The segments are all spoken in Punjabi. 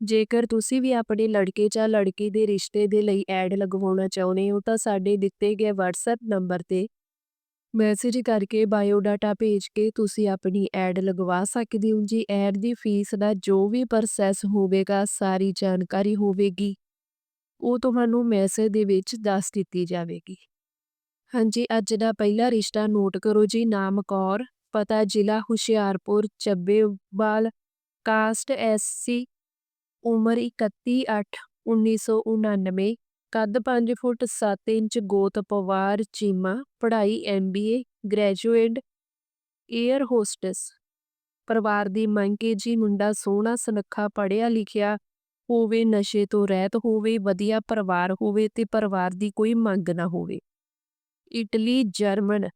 ਜੇਕਰ ਤੁਸੀਂ ਵੀ ਆਪਣੇ ਲੜਕੇ ਜਾਂ ਲੜਕੀ ਦੇ ਰਿਸ਼ਤੇ ਦੇ ਲਈ ਐਡ ਲਗਵਾਉਣਾ ਚਾਹੁੰਦੇ ਹੋ, ਤਾਂ ਸਾਡੇ ਦਿੱਤੇ ਗਏ WhatsApp ਨੰਬਰ ਤੇ ਮੈਸੇਜ ਕਰਕੇ ਬਾਇਓਡਾਟਾ ਭੇਜ ਕੇ ਤੁਸੀਂ ਆਪਣੀ ਐਡ ਲਗਵਾ ਸਕਦੇ ਹੋ। ਜੀ ਐਡ ਦੀ ਫੀਸ ਦਾ ਜੋ ਵੀ ਪ੍ਰੋਸੈਸ ਹੋਵੇਗਾ, ਸਾਰੀ ਜਾਣਕਾਰੀ ਹੋਵੇਗੀ, ਉਹ ਤੁਹਾਨੂੰ ਮੈਸੇਜ ਦੇ ਵਿੱਚ ਦੱਸ ਦਿੱਤੀ ਜਾਵੇਗੀ। ਹਾਂਜੀ, ਅੱਜ ਦਾ ਪਹਿਲਾ ਰਿਸ਼ਤਾ ਨੋਟ ਕਰੋ ਜੀ। ਨਾਮ ਕੌਰ, ਪਤਾ ਜ਼ਿਲ੍ਹਾ ਹੁਸ਼ਿਆਰਪੁਰ, ਚੱਬੇਵਾਲ ਕਾਸਟ ਐਸਸੀ ਉਮਰ 31/8/1999 ਕੱਦ 5 ਫੁੱਟ 7 ਇੰਚ, ਗੋਤ ਪਵਾਰ, ਚੀਮਾ, ਪੜ੍ਹਾਈ ਐਮਬੀਏ ਗ੍ਰੈਜੂਏਟ 에ਅਰ ਹੋਸਟਸ। ਪਰਿਵਾਰ ਦੀ ਮੰਗ ਕੇ ਜੀ ਮੁੰਡਾ ਸੋਹਣਾ, ਸੁਨੱਖਾ, ਪੜ੍ਹਿਆ ਲਿਖਿਆ ਹੋਵੇ, ਨਸ਼ੇ ਤੋਂ ਰਹਿਤ ਹੋਵੇ, ਵਧੀਆ ਪਰਿਵਾਰ ਹੋਵੇ ਤੇ ਪਰਿਵਾਰ ਦੀ ਕੋਈ ਮੰਗ ਨਾ ਹੋਵੇ। Italy, German,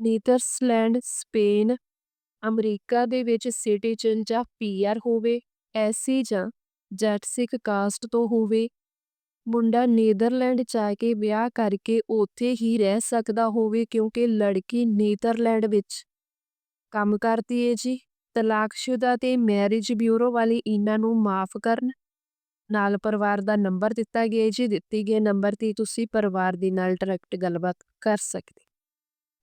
Netherlands, Spain, America ਦੇ ਵਿੱਚ ਸਿਟੀਜ਼ਨ ਜਾਂ ਪੀਆਰ ਹੋਵੇ, ਐਸੀ ਜਾਂ ਜੈਟਸਿਕ ਕਾਸਟ ਤੋਂ ਹੋਵੇ, ਮੁੰਡਾ ਨੀਦਰਲੈਂਡ ਜਾ ਕੇ ਵਿਆਹ ਕਰਕੇ ਉੱਥੇ ਹੀ ਰਹਿ ਸਕਦਾ ਹੋਵੇ ਕਿਉਂਕਿ ਲੜਕੀ ਨੀਦਰਲੈਂਡ ਵਿੱਚ ਕੰਮ ਕਰਦੀ ਏ ਜੀ। ਤਲਾਕਸ਼ੁਦਾ ਤੇ ਮੈਰਿਜ ਬਿਊਰੋ ਵਾਲੇ ਇਹਨਾਂ ਨੂੰ ਮਾਫ ਕਰਨ। ਨਾਲ ਪਰਿਵਾਰ ਦਾ ਨੰਬਰ ਦਿੱਤਾ ਗਿਆ ਜੀ, ਦਿੱਤੀ ਗਏ ਨੰਬਰ ਤੇ ਤੁਸੀਂ ਪਰਿਵਾਰ ਦੇ ਨਾਲ ਡਾਇਰੈਕਟ ਗੱਲਬਾਤ ਕਰ ਸਕਦੇ।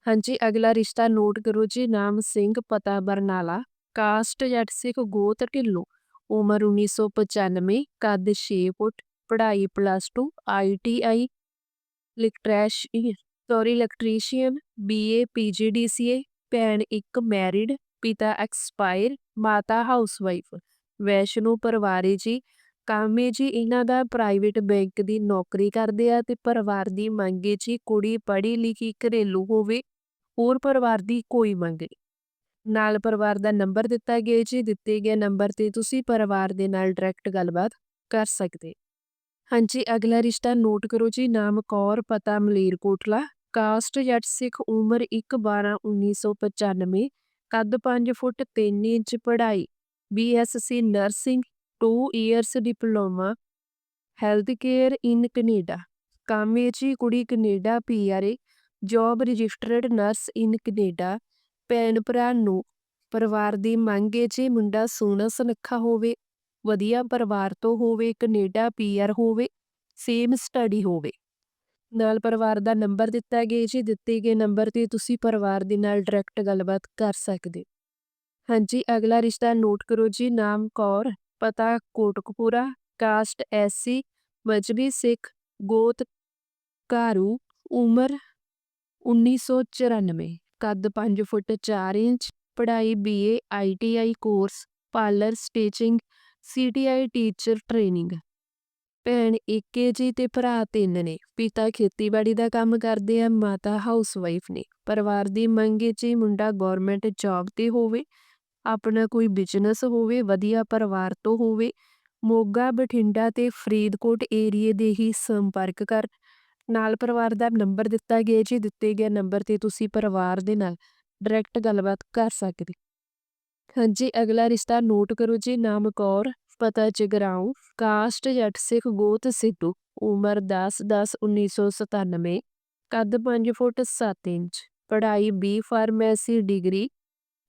ਹਾਂਜੀ, ਅਗਲਾ ਰਿਸ਼ਤਾ ਨੋਟ ਕਰੋ ਜੀ, ਨਾਮ ਸਿੰਘ ਪਤਾ ਬਰਨਾਲਾ ਕਾਸਟ ਜੱਟ ਸਿੱਖ ਗੋਤ ਢਿੱਲੋਂ। ਉਮਰ 1995 ਕੱਦ 6 ਫੁੱਟ, ਪੜ੍ਹਾਈ ਪਲੱਸ 2 ਆਈਟੀਆਈ ਇਲੈਕਟ੍ਰੈਸ਼ ਸੌਰੀ ਇਲੈਕਟ੍ਰੀਸ਼ੀਅਨ ਬੀਏ ਪੀਜੀਡੀਸੀਏ ਭੈਣ ਇੱਕ ਮੈਰਿਡ ਪਿਤਾ ਐਕਸਪਾਇਰ ਮਾਤਾ ਹਾਊਸਵਾਈਫ ਵੈਸ਼ਨੂ ਪਰਿਵਾਰੇ ਜੀ, ਕਾਮੇ ਜੀ, ਇਹਨਾਂ ਦਾ ਪ੍ਰਾਈਵੇਟ ਬੈਂਕ ਦੀ ਨੌਕਰੀ ਕਰਦੇ ਆ ਤੇ ਪਰਿਵਾਰ ਦੀ ਮੰਗੇ ਜੀ, ਕੁੜੀ ਪੜ੍ਹੀ ਲਿਖੀ ਘਰੇਲੂ ਹੋਵੇ, ਹੋਰ ਪਰਿਵਾਰ ਦੀ ਕੋਈ ਮੰਗ ਨਹੀਂ ਨਾਲ ਪਰਿਵਾਰ ਦਾ ਨੰਬਰ ਦਿੱਤਾ ਗਿਆ ਜੀ। ਦਿੱਤੇ ਗਏ ਨੰਬਰ ਤੇ ਤੁਸੀਂ ਪਰਿਵਾਰ ਦੇ ਨਾਲ ਡਾਇਰੈਕਟ ਗੱਲਬਾਤ ਕਰ ਸਕਦੇ। ਹਾਂਜੀ, ਅਗਲਾ ਰਿਸ਼ਤਾ ਨੋਟ ਕਰੋ ਜੀ। ਨਾਮ ਕੌਰ, ਪਤਾ ਮਲੇਰਕੋਟਲਾ ਕਾਸਟ ਜੱਟ ਸਿੱਖ ਉਮਰ 1/12/1995 ਕੱਦ 5 ਫੁੱਟ 3 ਇੰਚ, ਪੜ੍ਹਾਈ BSc nursing 2 years diploma. Health care in Canada. ਕਾਮੇ ਜੀ ਕੁੜੀ Canada PRA job registered nurse in Canada. ਭੈਣ ਭਰਾ ਨੂੰ। ਪਰਿਵਾਰ ਦੀ ਮੰਗ ਹੈ ਜੀ ਮੁੰਡਾ ਸੋਹਣਾ ਸੁਨੱਖਾ ਹੋਵੇ, ਵਧੀਆ ਪਰਿਵਾਰ ਤੋਂ ਹੋਵੇ, ਕੈਨੇਡਾ ਪੀਆਰ ਹੋਵੇ, ਸੇਮ ਸਟੱਡੀ ਹੋਵੇ। ਨਾਲ ਪਰਿਵਾਰ ਦਾ ਨੰਬਰ ਦਿੱਤਾ ਗਿਆ ਜੀ, ਦਿੱਤੇ ਗਏ ਨੰਬਰ ਤੇ ਤੁਸੀਂ ਪਰਿਵਾਰ ਦੇ ਨਾਲ ਡਾਇਰੈਕਟ ਗੱਲਬਾਤ ਕਰ ਸਕਦੇ। ਹਾਂਜੀ, ਅਗਲਾ ਰਿਸ਼ਤਾ ਨੋਟ ਕਰੋ ਜੀ, ਨਾਮ ਕੌਰ, ਪਤਾ ਕੋਟਕਪੂਰਾ, ਕਾਸਟ ਐਸਸੀ ਮਜਬੀ ਸਿੱਖ, ਗੋਤ ਕਾਰੂ ਉਮਰ 1994 ਕੱਦ 5 ਫੁੱਟ 4 ਇੰਚ, ਪੜ੍ਹਾਈ BA ITI course parlour stitching CTI teacher training ਭੈਣ ਇੱਕੇ ਜੀ ਤੇ ਭਰਾ ਤਿੰਨ ਨੇ। ਪਿਤਾ ਖੇਤੀਬਾੜੀ ਦਾ ਕੰਮ ਕਰਦੇ ਆ, ਮਾਤਾ ਹਾਊਸਵਾਈਫ ਨੇ। ਪਰਿਵਾਰ ਦੀ ਮੰਗੇ ਜੀ ਮੁੰਡਾ ਗਵਰਨਮੈਂਟ ਜੌਬ ਤੇ ਹੋਵੇ, ਆਪਣਾ ਕੋਈ ਬਿਜ਼ਨਸ ਹੋਵੇ, ਵਧੀਆ ਪਰਿਵਾਰ ਤੋਂ ਹੋਵੇ, ਮੋਗਾ, ਬਠਿੰਡਾ ਤੇ ਫਰੀਦਕੋਟ ਏਰੀਏ ਦੇ ਹੀ ਸੰਪਰਕ ਕਰ ਨਾਲ ਪਰਿਵਾਰ ਦਾ ਨੰਬਰ ਦਿੱਤਾ ਗਿਆ ਜੀ, ਦਿੱਤੇ ਗਏ ਨੰਬਰ ਤੇ ਤੁਸੀਂ ਪਰਿਵਾਰ ਦੇ ਨਾਲ ਡਾਇਰੈਕਟ ਗੱਲਬਾਤ ਕਰ ਸਕਦੇ। ਹਾਂਜੀ, ਅਗਲਾ ਰਿਸ਼ਤਾ ਨੋਟ ਕਰੋ ਜੀ, ਨਾਮ ਕੌਰ, ਪਤਾ ਜਗਰਾਉਂ ਕਾਸਟ ਜੱਟ ਸਿੱਖ ਗੋਤ ਸਿੱਧੂ, ਉਮਰ 10 10 1997 ਕੱਦ 5 ਫੁੱਟ 7 ਇੰਚ, ਪੜ੍ਹਾਈ ਬੀ ਫਾਰਮੇਸੀ ਡਿਗਰੀ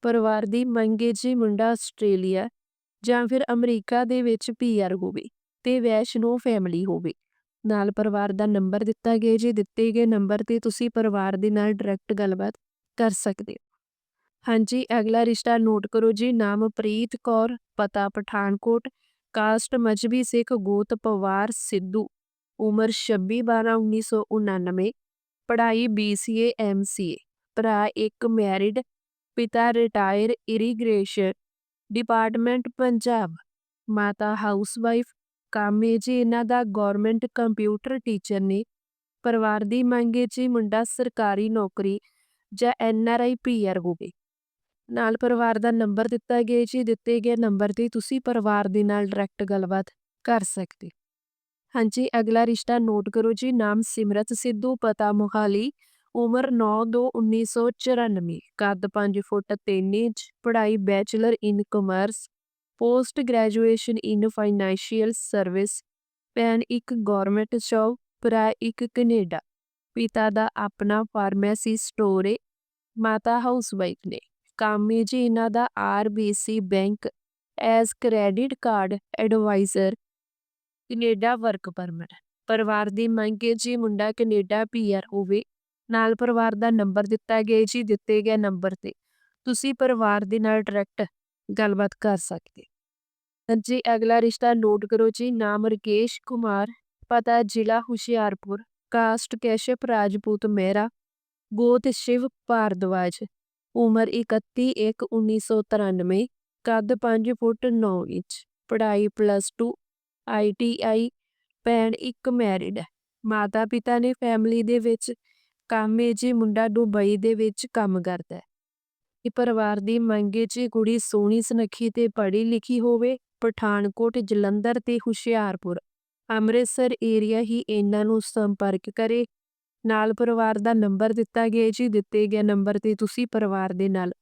ਪਰਿਵਾਰ ਦੀ ਮੰਗੇ ਜੀ ਮੁੰਡਾ ਆਸਟ੍ਰੇਲੀਆ ਜਾਂ ਫਿਰ ਅਮਰੀਕਾ ਦੇ ਵਿੱਚ ਪੀਆਰ ਹੋਵੇ ਤੇ ਵੈਸ਼ਨੋ ਫੈਮਿਲੀ ਹੋਵੇ। ਨਾਲ ਪਰਿਵਾਰ ਦਾ ਨੰਬਰ ਦਿੱਤਾ ਗਿਆ, ਜੀ ਦਿੱਤੇ ਗਏ ਨੰਬਰ ਤੇ ਤੁਸੀਂ ਪਰਿਵਾਰ ਦੇ ਨਾਲ ਡਾਇਰੈਕਟ ਗੱਲਬਾਤ ਕਰ ਸਕਦੇ ਹੋ। ਹਾਂਜੀ, ਅਗਲਾ ਰਿਸ਼ਤਾ ਨੋਟ ਕਰੋ ਜੀ, ਨਾਮ ਪ੍ਰੀਤ ਕੌਰ, ਪਤਾ ਪਠਾਨਕੋਟ ਕਾਸਟ ਮਜਬੀ ਸਿੱਖ ਗੋਤ ਪਵਾਰ ਸਿੱਧੂ, ਉਮਰ 26/12/1999 ਪੜ੍ਹਾਈ BCA MCA ਭਰਾ ਇੱਕ ਮੈਰਿਡ ਪਿਤਾ ਰਿਟਾਇਰ ਇਰੀਗ੍ਰੇਸ਼ਨ ਡਿਪਾਰਟਮੈਂਟ ਪੰਜਾਬ, ਮਾਤਾ ਹਾਊਸਵਾਈਫ ਕਾਮੇ ਜੀ ਇਹਨਾਂ ਦਾ ਗਵਰਨਮੈਂਟ ਕੰਪਿਊਟਰ ਟੀਚਰ ਨੇ, ਪਰਿਵਾਰ ਦੀ ਮੰਗੇ ਜੀ ਮੁੰਡਾ ਸਰਕਾਰੀ ਨੌਕਰੀ ਜਾਂ ਐਨਆਰਆਈ ਪੀਆਰ ਹੋਵੇ। ਨਾਲ ਪਰਿਵਾਰ ਦਾ ਨੰਬਰ ਦਿੱਤਾ ਗਿਆ ਜੀ, ਦਿੱਤੇ ਗਏ ਨੰਬਰ ਤੇ ਤੁਸੀਂ ਪਰਿਵਾਰ ਦੇ ਨਾਲ ਡਾਇਰੈਕਟ ਗੱਲਬਾਤ ਕਰ ਸਕਦੇ। ਹਾਂਜੀ, ਅਗਲਾ ਰਿਸ਼ਤਾ ਨੋਟ ਕਰੋ ਜੀ, ਨਾਮ ਸਿਮਰਤ ਸਿੱਧੂ, ਪਤਾ ਮੋਹਾਲੀ, ਉਮਰ 9/2/1994 ਕੱਦ 5 ਫੁੱਟ 3 ਇੰਚ, ਪੜ੍ਹਾਈ bachelor in commerce post graduation in financial service ਭੈਣ ਇੱਕ ਗਵਰਨਮੈਂਟ ਜੌਬ ਭਰਾ ਇੱਕ ਕੈਨੇਡਾ। ਪਿਤਾ ਦਾ ਆਪਣਾ ਫਾਰਮੇਸੀ ਸਟੋਰ ਹੈ ਮਾਤਾ ਹਾਊਸਵਾਈਫ ਨੇ। ਕੰਮ ਹੈ ਜੀ ਇਹਨਾਂ ਦਾ RBC bank, as credit card advisor. Canada work permit. ਪਰਿਵਾਰ ਦੀ ਮੰਗ ਹੈ ਜੀ ਮੁੰਡਾ ਕੈਨੇਡਾ ਪੀਆਰ ਹੋਵੇ। ਨਾਲ ਪਰਿਵਾਰ ਦਾ ਨੰਬਰ ਦਿੱਤਾ ਗਿਆ ਜੀ, ਦਿੱਤੇ ਗਏ ਨੰਬਰ ਤੇ। ਤੁਸੀਂ ਪਰਿਵਾਰ ਦੇ ਨਾਲ ਡਾਇਰੈਕਟ ਗੱਲਬਾਤ ਕਰ ਸਕਦੇ ਜੀ, ਅਗਲਾ ਰਿਸ਼ਤਾ ਨੋਟ ਕਰੋ ਜੀ, ਨਾਮ ਰਕੇਸ਼ ਕੁਮਾਰ, ਪਤਾ ਜ਼ਿਲ੍ਹਾ ਹੁਸ਼ਿਆਰਪੁਰ, ਕਾਸਟ ਕੈਸ਼ਪ ਰਾਜਪੂਤ ਮਹਿਰਾ, ਗੋਤ ਸ਼ਿਵ ਭਾਰਦਵਾਜ, ਉਮਰ 31/1/1993 ਕੱਦ 5 ਫੁੱਟ 9 ਇੰਚ, ਪੜ੍ਹਾਈ ਪਲੱਸ 2 ਆਈਟੀਆਈ ਭੈਣ ਇੱਕ ਮੈਰਿਡ ਹੈ ਮਾਤਾ ਪਿਤਾ ਨੇ ਫੈਮਿਲੀ ਦੇ ਵਿੱਚ ਕੰਮ ਹੈ ਜੀ, ਮੁੰਡਾ ਦੁਬਈ ਦੇ ਵਿੱਚ ਕੰਮ ਕਰਦਾ ਹੈ। ਇਹ ਪਰਿਵਾਰ ਦੀ ਮੰਗ ਹੈ ਜੀ, ਕੁੜੀ ਸੋਹਣੀ ਸੁਨੱਖੀ ਤੇ ਪੜ੍ਹੀ ਲਿਖੀ ਹੋਵੇ ਪਠਾਨਕੋਟ, ਜਲੰਧਰ ਤੇ ਹੁਸ਼ਿਆਰਪੁਰ। ਅੰਮ੍ਰਿਤਸਰ ਏਰੀਆ ਹੀ ਇਹਨਾਂ ਨੂੰ ਸੰਪਰਕ ਕਰੇ। ਨਾਲ ਪਰਿਵਾਰ ਦਾ ਨੰਬਰ ਦਿੱਤਾ ਗਿਆ ਜੀ। ਦਿੱਤੇ ਗਏ ਨੰਬਰ ਤੇ ਤੁਸੀਂ ਪਰਿਵਾਰ ਦੇ ਨਾਲ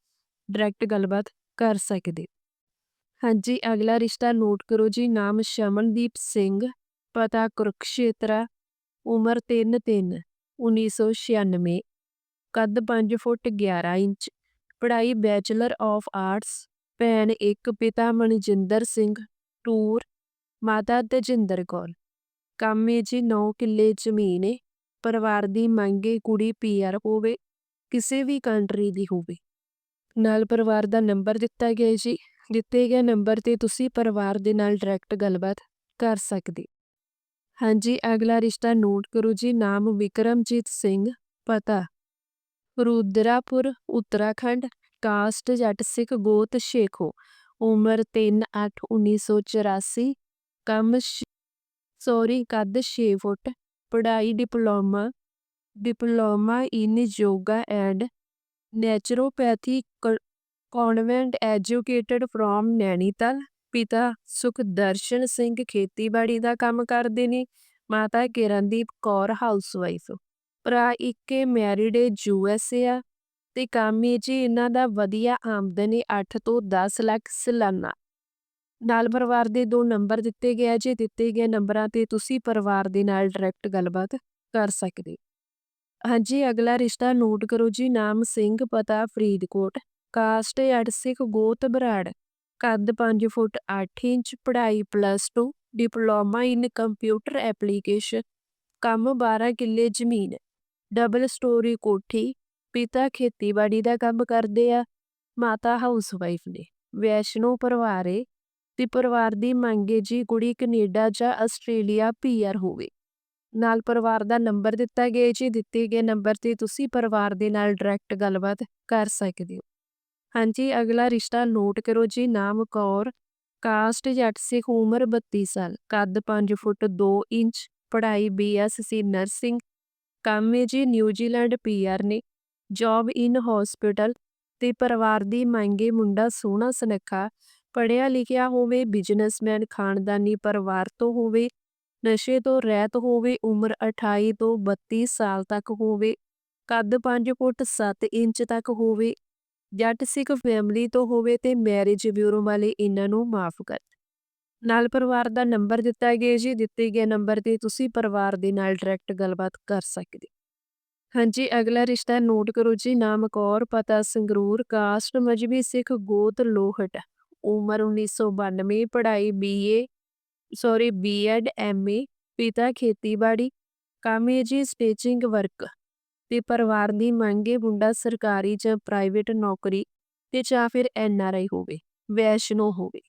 ਡਾਇਰੈਕਟ ਗੱਲਬਾਤ ਕਰ ਸਕਦੇ। ਹਾਂਜੀ, ਅਗਲਾ ਰਿਸ਼ਤਾ ਨੋਟ ਕਰੋ ਜੀ। ਨਾਮ ਸ਼ਮਨਦੀਪ ਸਿੰਘ, ਪਤਾ ਕੁਰਕਸ਼ੇਤਰਾ, ਉਮਰ 3/3 1996 ਕੱਦ 5 ਫੁੱਟ 11 ਇੰਚ, ਪੜ੍ਹਾਈ ਬੈਚਲਰ ਆਫ ਆਰਟਸ ਭੈਣ ਇੱਕ ਪਿਤਾ ਮਨਜਿੰਦਰ ਸਿੰਘ ਟੂਰ, ਮਾਤਾ ਤਜਿੰਦਰ ਕੌਰ। ਕੰਮ ਹੈ ਜੀ 9 ਕਿੱਲੇ ਜ਼ਮੀਨ ਏ, ਪਰਿਵਾਰ ਦੀ ਮੰਗ ਹੈ ਕੁੜੀ ਪੀਆਰ ਹੋਵੇ, ਕਿਸੇ ਵੀ ਕੰਟਰੀ ਦੀ ਹੋਵੇ। ਨਾਲ ਪਰਿਵਾਰ ਦਾ ਨੰਬਰ ਦਿੱਤਾ ਗਿਆ ਜੀ, ਦਿੱਤੇ ਗਏ ਨੰਬਰ ਤੇ ਤੁਸੀਂ ਪਰਿਵਾਰ ਦੇ ਨਾਲ ਡਾਇਰੈਕਟ ਗੱਲਬਾਤ ਕਰ ਸਕਦੇ। ਹਾਂਜੀ, ਅਗਲਾ ਰਿਸ਼ਤਾ ਨੋਟ ਕਰੋ ਜੀ, ਨਾਮ ਵਿਕਰਮਜੀਤ ਸਿੰਘ, ਪਤਾ। ਰੁਦਰਾਪੁਰ, ਉੱਤਰਾਖੰਡ ਕਾਸਟ ਜੱਟ ਸਿੱਖ ਗੋਤ ਸ਼ੇਖੋ। ਉਮਰ 3/8/1984 ਕੰਮ ਸੌਰੀ, ਕੱਦ 6 ਫੁੱਟ। ਪੜ੍ਹਾਈ diploma diploma in yoga and naturopathy convent educated from Nainital. ਪਿਤਾ ਸੁਖਦਰਸ਼ਨ ਸਿੰਘ ਖੇਤੀਬਾੜੀ ਦਾ ਕੰਮ ਕਰਦੇ ਨੇ। ਮਾਤਾ ਕਿਰਨਦੀਪ ਕੌਰ ਹਾਊਸਵਾਈਫ। ਭਰਾ ਇੱਕੇ ਮੈਰਿਡ ਯੂ ਐਸ ਏ ਆ। ਤੇ ਕੰਮ ਹੈ ਜੀ ਇਹਨਾਂ ਦਾ ਵਧੀਆ ਆਮਦਨ ਹੈ 8 ਤੋਂ 10 ਲੱਖ ਸਾਲਾਨਾ। ਨਾਲ ਪਰਿਵਾਰ ਦੇ ਦੋ ਨੰਬਰ ਦਿੱਤੇ ਗਏ ਜੇ, ਦਿੱਤੇ ਗਏ ਨੰਬਰਾਂ ਤੇ ਤੁਸੀਂ ਪਰਿਵਾਰ ਦੇ ਨਾਲ ਡਾਇਰੈਕਟ ਗੱਲਬਾਤ ਕਰ ਸਕਦੇ। ਹਾਂਜੀ, ਅਗਲਾ ਰਿਸ਼ਤਾ ਨੋਟ ਕਰੋ ਜੀ, ਨਾਮ ਸਿੰਘ, ਪਤਾ ਫਰੀਦਕੋਟ ਕਾਸਟ ਜੱਟ ਸਿੱਖ, ਗੋਤ ਬਰਾੜ ਕੱਦ 5 ਫੁੱਟ 8 ਇੰਚ, ਪੜ੍ਹਾਈ plus 2 diploma in computer application ਕੰਮ 12 ਕਿੱਲੇ ਜ਼ਮੀਨ ਡਬਲ ਸਟੋਰੀ ਕੋਠੀ ਪਿਤਾ ਖੇਤੀਬਾੜੀ ਦਾ ਕੰਮ ਕਰਦੇ ਆ, ਮਾਤਾ ਹਾਊਸਵਾਈਫ ਨੇ, ਵੈਸ਼ਨੋ ਪਰਿਵਾਰ ਏ, ਤੇ ਪਰਿਵਾਰ ਦੀ ਮੰਗ ਏ ਜੀ ਕੁੜੀ ਕੈਨੇਡਾ ਜਾਂ ਆਸਟ੍ਰੇਲੀਆ ਪੀਆਰ ਹੋਵੇ। ਨਾਲ ਪਰਿਵਾਰ ਦਾ ਨੰਬਰ ਦਿੱਤਾ ਗਿਆ ਜੀ, ਦਿੱਤੇ ਗਏ ਨੰਬਰ ਤੇ ਤੁਸੀਂ ਪਰਿਵਾਰ ਦੇ ਨਾਲ ਡਾਇਰੈਕਟ ਗੱਲਬਾਤ ਕਰ ਸਕਦੇ ਹੋ। ਹਾਂਜੀ, ਅਗਲਾ ਰਿਸ਼ਤਾ ਨੋਟ ਕਰੋ ਜੀ, ਨਾਮ ਕੌਰ ਕਾਸਟ ਜੱਟ ਸਿੱਖ, ਉਮਰ 32 ਸਾਲ, ਕੱਦ 5 ਫੁੱਟ 2 ਇੰਚ, ਪੜ੍ਹਾਈ ਬੀਐਸਸੀ ਨਰਸਿੰਗ, ਕੰਮ ਹੈ ਜੀ ਨਿਊਜ਼ੀਲੈਂਡ ਪੀਆਰ ਨੇ ਜੌਬ ਇਨ ਹਸਪੀਟਲ ਤੇ ਪਰਿਵਾਰ ਦੀ ਮੰਗੇ ਮੁੰਡਾ ਸੋਹਣਾ ਸੁਨੱਖਾ ਪੜਿਆ ਲਿਖਿਆ ਹੋਵੇ ਬਿਜ਼ਨਸਮੈਨ ਖਾਨਦਾਨੀ ਪਰਿਵਾਰ ਤੋਂ ਹੋਵੇ, ਨਸ਼ੇ ਤੋਂ ਰਹਿਤ ਹੋਵੇ, ਉਮਰ 28 ਤੋਂ 32 ਸਾਲ ਤੱਕ ਹੋਵੇ, ਕੱਦ 5 ਫੁੱਟ 7 ਇੰਚ ਤੱਕ ਹੋਵੇ ਜੱਟ ਸਿੱਖ ਫੈਮਿਲੀ ਤੋਂ ਹੋਵੇ ਤੇ ਮੈਰਿਜ ਬਿਊਰੋ ਵਾਲੇ ਇਹਨਾਂ ਨੂੰ ਮਾਫ ਕਰ। ਨਾਲ ਪਰਿਵਾਰ ਦਾ ਨੰਬਰ ਦਿੱਤਾ ਗਿਆ ਜੀ, ਦਿੱਤੇ ਗਏ ਨੰਬਰ ਤੇ ਤੁਸੀਂ ਪਰਿਵਾਰ ਦੇ ਨਾਲ ਡਾਇਰੈਕਟ ਗੱਲਬਾਤ ਕਰ ਸਕਦੇ ਹਾਂਜੀ, ਅਗਲਾ ਰਿਸ਼ਤਾ ਨੋਟ ਕਰੋ ਜੀ, ਨਾਮ ਕੌਰ, ਪਤਾ ਸੰਗਰੂਰ, ਕਾਸਟ ਮਜਬੀ ਸਿੱਖ ਗੋਤ ਲੋਹਟ। ਉਮਰ 1992 ਪੜ੍ਹਾਈ ਬੀਏ, ਸੌਰੀ, ਬੀਐਡ, ਐਮਏ, ਪਿਤਾ ਖੇਤੀਬਾੜੀ, ਕੰਮ ਹੈ ਜੀ ਸਟਿਚਿੰਗ ਵਰਕ। ਤੇ ਪਰਿਵਾਰ ਦੀ ਮੰਗੇ ਮੁੰਡਾ ਸਰਕਾਰੀ ਜਾਂ ਪ੍ਰਾਈਵੇਟ ਨੌਕਰੀ ਤੇ ਜਾਂ ਫਿਰ ਐਨਆਰਆਈ ਹੋਵੇ, ਵੈਸ਼ਨੋ ਹੋਵੇ।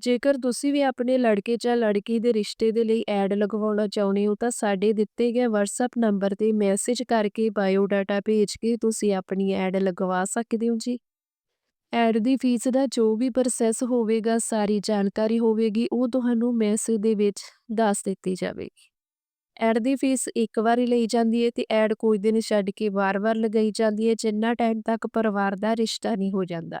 ਜੇਕਰ ਤੁਸੀਂ ਵੀ ਆਪਣੇ ਲੜਕੇ ਜਾਂ ਲੜਕੀ ਦੇ ਰਿਸ਼ਤੇ ਦੇ ਲਈ ਐਡ ਲਗਵਾਉਣਾ ਚਾਹੁੰਦੇ ਹੋ, ਤਾਂ ਸਾਡੇ ਦਿੱਤੇ ਗਏ WhatsApp ਨੰਬਰ ਤੇ ਮੈਸੇਜ ਕਰਕੇ ਬਾਇਓਡਾਟਾ ਭੇਜ ਕੇ ਤੁਸੀਂ ਆਪਣੀ ਐਡ ਲਗਵਾ ਸਕਦੇ ਹੋ ਜੀ। ਐਡ ਦੀ ਫੀਸ ਦਾ ਜੋ ਵੀ ਪ੍ਰੋਸੈਸ ਹੋਵੇਗਾ, ਸਾਰੀ ਜਾਣਕਾਰੀ ਹੋਵੇਗੀ, ਉਹ ਤੁਹਾਨੂੰ ਮੈਸੇਜ ਦੇ ਵਿੱਚ ਦੱਸ ਦਿੱਤੀ ਜਾਵੇਗੀ। ਐਡ ਦੀ ਫੀਸ ਇੱਕ ਵਾਰੀ ਲਈ ਜਾਂਦੀ ਹੈ ਤੇ ਐਡ ਕੋਈ ਦਿਨ ਛੱਡ ਕੇ ਵਾਰ-ਵਾਰ ਲਗਾਈ ਜਾਂਦੀ ਹੈ ਜਿੰਨਾ ਟਾਈਮ ਤੱਕ ਪਰਿਵਾਰ ਦਾ ਰਿਸ਼ਤਾ ਨਹੀਂ ਹੋ ਜਾਂਦਾ।